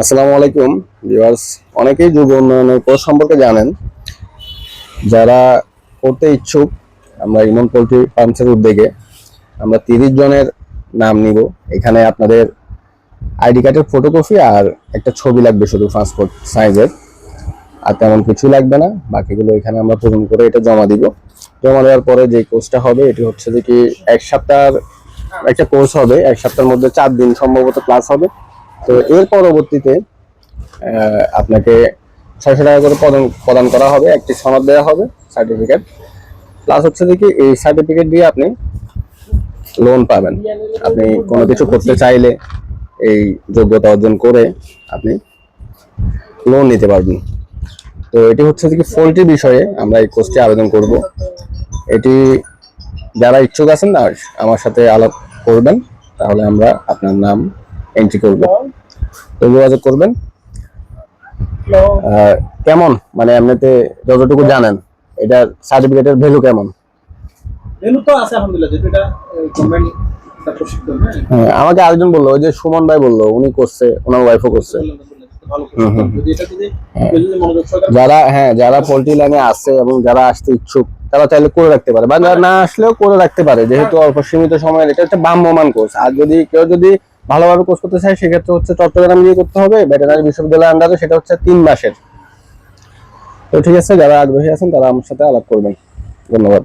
আসসালামু আলাইকুম, ভিউয়ার্স। অনেকেই যুব উন্নয়নের কোর্স সম্পর্কে জানেন। যারা করতে ইচ্ছুক, আমরা ইমন পোলট্রি ফার্মসের উদ্যোগে আমরা তিরিশ জনের নাম নিব। এখানে আপনাদের আইডি কার্ডের ফটোকপি আর একটা ছবি লাগবে শুধু পাসপোর্ট সাইজের। আর তেমন কিছু লাগবে না। বাকিগুলো এখানে আমরা পূরণ করে এটা জমা দিব। জমা দেওয়ার পরে যে কোর্সটা হবে, এটি হচ্ছে যে কি এক সপ্তাহ একটা কোর্স হবে। এক সপ্তাহের মধ্যে চার দিন সম্ভবত ক্লাস হবে। তো এর পরবর্তীতে আপনাকে ছয়শো টাকা করে প্রদান প্রদান করা হবে, একটি সনদ দেওয়া হবে সার্টিফিকেট প্লাস হচ্ছে দেখি এই সার্টিফিকেট দিয়ে আপনি লোন পাবেন। আপনি কোনো কিছু করতে চাইলে এই যোগ্যতা অর্জন করে আপনি লোন নিতে পারবেন। তো এটি হচ্ছে কি পোল্ট্রি বিষয়ে আমরা এই কোর্সটি আবেদন করব। এটি যারা ইচ্ছুক আছেন না আমার সাথে আলাপ করবেন, তাহলে আমরা আপনার নাম এন্ট্রি করব। তো যোগাযোগ করবেন। কেমন? মানে এমনিতে যতটুকু জানেন এটার সার্টিফিকেটের ভ্যালু কেমন? ভ্যালু তো আছে আলহামদুলিল্লাহ যেহেতু এটা গভর্নমেন্ট হ্যাঁ? হ্যাঁ, আমাকে আরেকজন বলল যে সুমন ভাই বলল উনি করছে ওনার ওয়াইফও করছে। এটা সহকারে যারা হ্যাঁ যারা পোল্ট্রি লাইনে আছে এবং যারা আসতে ইচ্ছুক তারা চাইলে করে রাখতে পারে। বা যারা না আসলেও করে রাখতে পারে যেহেতু অল্প সীমিত সময়ের এটা হচ্ছে ভ্রাম্যমান কোর্স আর যদি কেউ যদি ভালোভাবে কোর্স করতে চাই সেক্ষেত্রে হচ্ছে চট্টগ্রাম গিয়ে করতে হবে, ভেটেনারি বিশ্ববিদ্যালয়ের আন্ডারে সেটা হচ্ছে তিন মাসের। তো ঠিক আছে, যারা আগ্রহী আছেন তারা আমার সাথে আলাপ করবেন। ধন্যবাদ।